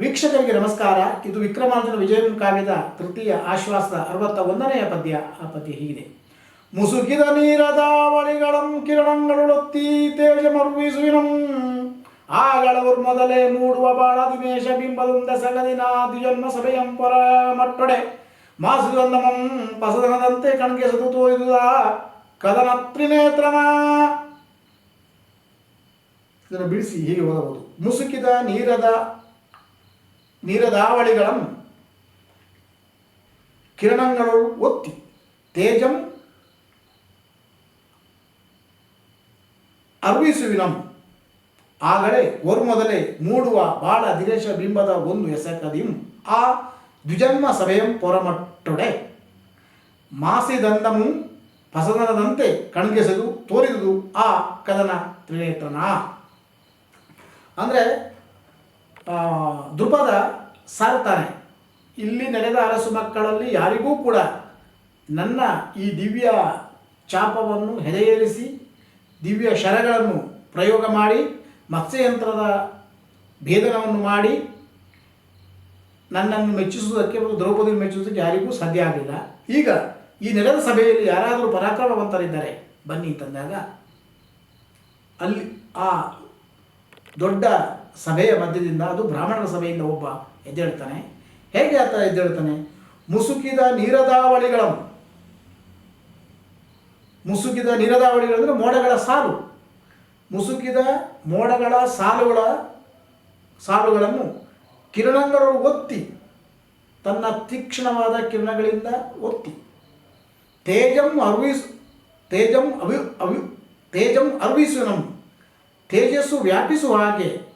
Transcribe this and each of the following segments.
ವೀಕ್ಷಕರಿಗೆ ನಮಸ್ಕಾರ. ಇದು ವಿಕ್ರಮಾರ್ಜುನ ವಿಜಯನ್ ಕಾವ್ಯದ ತೃತೀಯ ಆಶ್ವಾಸದ ಅರವತ್ತ ಒಂದನೆಯ ಪದ್ಯ. ಆ ಪದ್ಯ ಹೀಗಿದೆ. ಮುಸುಕಿದ ನೀರದಾವಳಿಗಳಂ ವಳಿಗಳಂ ತೇಜ ಮರುವಿಸುವಿನಂ. ಆಗಳವರು ಮೊದಲೇ ಮೂಡುವ ಬಾಳ ದಿನೇಶ ಬಿಂಬದುಂದ ಸಗದಿನ ದ್ವಿಜನ್ಮ ಸಭೆಯಂ ಪರ ಮಟ್ಟೊಡೆ. ಮಾಸುಗಂಧಮಂ ಪಸದನದಂತೆ ಕಣ್ಗೆಸದು ತೋರಿದುದ ಕದನ ತ್ರಿನೇತ್ರನ ಇದನ್ನು ಬಿಡಿಸಿ ಹೀಗೆ ಓದಬಹುದು. ಮುಸುಕಿದ ನೀರದ ನೀರದಾವಳಿಗಳಂ ಕಿರಣಗಳು ಒತ್ತಿ ತೇಜಂ ಅರ್ವಿಸುವಿನಂ. ಆಗಲೇ ಮೊದಲೇ ಮೂಡುವ ಬಾಳ ದಿನೇಶ ಬಿಂಬದ ಒಂದು ಎಸಕದಿಂ. ಆ ದ್ವಿಜನ್ಮ ಸಭೆಯಂ ಪೊರಮಟ್ಟೊಡೆ. ಮಾಸಿದಂದಮು ಪಸದನದಂತೆ ಕಣ್ಗೆಸೆದು ತೋರಿದುದು ಆ ಕದನ ತ್ರಿನೇತ್ರನ. ಅಂದರೆ ದೃಪದ ಸಾರ್ತಾನೆ ಇಲ್ಲಿ ನಡೆದ ಅರಸು ಮಕ್ಕಳಲ್ಲಿ ಯಾರಿಗೂ ಕೂಡ ನನ್ನ ಈ ದಿವ್ಯ ಚಾಪವನ್ನು ಹೆದೆಯೇರಿಸಿ, ದಿವ್ಯ ಶರಗಳನ್ನು ಪ್ರಯೋಗ ಮಾಡಿ, ಮತ್ಸ್ಯಯಂತ್ರದ ಭೇದನವನ್ನು ಮಾಡಿ, ನನ್ನನ್ನು ಮೆಚ್ಚಿಸುವುದಕ್ಕೆ ಮತ್ತು ದ್ರೌಪದಿ ಮೆಚ್ಚಿಸುವುದಕ್ಕೆ ಯಾರಿಗೂ ಸಾಧ್ಯ ಆಗಲಿಲ್ಲ. ಈಗ ಈ ನೆಲದ ಸಭೆಯಲ್ಲಿ ಯಾರಾದರೂ ಪರಾಕ್ರಮವಂತರಿದ್ದಾರೆ, ಬನ್ನಿ ತಂದಾಗ, ಅಲ್ಲಿ ಆ ದೊಡ್ಡ ಸಭೆಯ ಮಧ್ಯದಿಂದ, ಅದು ಬ್ರಾಹ್ಮಣರ ಸಭೆಯಿಂದ ಒಬ್ಬ ಎದ್ದೇಳ್ತಾನೆ. ಹೇಗೆ ಆತ ಎದ್ದೇಳ್ತಾನೆ? ಮುಸುಕಿದ ನೀರದಾವಳಿಗಳನ್ನು. ಮುಸುಕಿದ ನೀರದಾವಳಿಗಳು ಅಂದರೆ ಮೋಡಗಳ ಸಾಲು. ಮುಸುಕಿದ ಮೋಡಗಳ ಸಾಲುಗಳ ಸಾಲುಗಳನ್ನು ಕಿರಣಗಳು ಒತ್ತಿ, ತನ್ನ ತೀಕ್ಷ್ಣವಾದ ಕಿರಣಗಳಿಂದ ಒತ್ತಿ. ತೇಜಂ ಅರ್ವಿಸ್, ತೇಜಂ ಅವಿ ಅವಿ, ತೇಜಂ ಅರ್ವಿಸುನಂ ತೇಜಸ್ಸು ವ್ಯಾಪಿಸುವ ಹಾಗೆ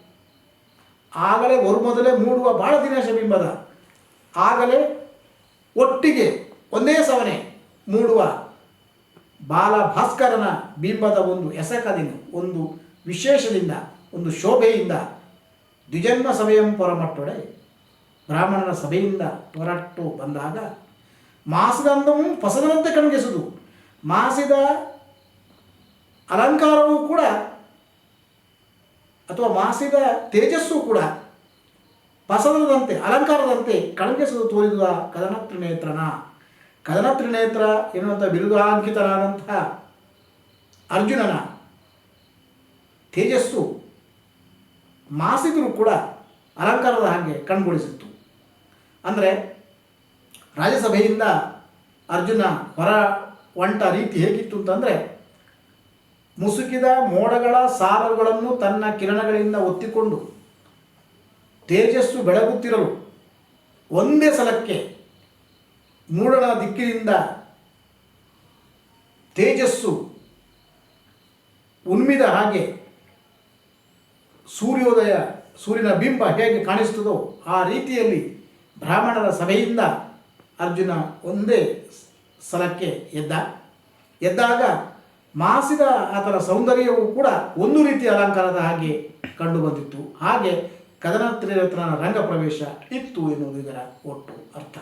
ಆಗಲೇ ಒರು ಮೊದಲೇ ಮೂಡುವ ಬಾಳ ದಿನೇಶ ಬಿಂಬದ ಆಗಲೇ ಒಟ್ಟಿಗೆ ಒಂದೇ ಸವನೆ ಮೂಡುವ ಬಾಲ ಭಾಸ್ಕರನ ಬಿಂಬದ ಒಂದು ಎಸಕದಿಂದ, ಒಂದು ವಿಶೇಷದಿಂದ, ಒಂದು ಶೋಭೆಯಿಂದ ದ್ವಿಜನ್ಮ ಸಭೆಯಂ ಪೊರಮಟ್ಟೊಡೆ ಬ್ರಾಹ್ಮಣನ ಸಭೆಯಿಂದ ಹೊರಟು ಬಂದಾಗ ಮಾಸದಂದವು ಫಸದಂತೆ ಕಣ್ಗೆಸುದು. ಮಾಸಿದ ಅಲಂಕಾರವೂ ಕೂಡ ಅಥವಾ ಮಾಸಿದ ತೇಜಸ್ಸು ಕೂಡ ಪಸದನದಂತೆ ಅಲಂಕಾರದಂತೆ ಕಳಂಕಿಸಲು ತೋರಿದ ಕದನ ತ್ರಿನೇತ್ರನ. ಕದನ ತ್ರಿನೇತ್ರ ಎನ್ನುವಂಥ ಬಿರುದಾಂಕಿತನಾದಂತಹ ಅರ್ಜುನನ ತೇಜಸ್ಸು ಮಾಸಿದರೂ ಕೂಡ ಅಲಂಕಾರದ ಹಾಗೆ ಕಣ್ಗೊಳಿಸಿತ್ತು. ಅಂದರೆ ರಾಜ್ಯಸಭೆಯಿಂದ ಅರ್ಜುನ ಹೊರ ಒಂಟ ರೀತಿ ಹೇಗಿತ್ತು ಅಂತಂದರೆ ಮುಸುಕಿದ ಮೋಡಗಳ ಸಾಲುಗಳನ್ನು ತನ್ನ ಕಿರಣಗಳಿಂದ ಒತ್ತಿಕೊಂಡು ತೇಜಸ್ಸು ಬೆಳಗುತ್ತಿರಲು ಒಂದೇ ಸಲಕ್ಕೆ ಮೂಡಣ ದಿಕ್ಕಿನಿಂದ ತೇಜಸ್ಸು ಉನ್ಮಿದ ಹಾಗೆ ಸೂರ್ಯೋದಯ, ಸೂರ್ಯನ ಬಿಂಬ ಹೇಗೆ ಕಾಣಿಸ್ತದೋ ಆ ರೀತಿಯಲ್ಲಿ ಬ್ರಾಹ್ಮಣರ ಸಭೆಯಿಂದ ಅರ್ಜುನ ಒಂದೇ ಸಲಕ್ಕೆ ಎದ್ದ. ಎದ್ದಾಗ ಮಾಸಿದ ಅದರ ಸೌಂದರ್ಯವೂ ಕೂಡ ಒಂದು ರೀತಿಯ ಅಲಂಕಾರದ ಹಾಗೆ ಕಂಡು ಬಂದಿತ್ತು. ಹಾಗೆ ಕದನ ತ್ರಿರತ್ನ ರಂಗ ಪ್ರವೇಶ ಇತ್ತು ಎನ್ನುವುದು ಇದರ ಒಟ್ಟು ಅರ್ಥ.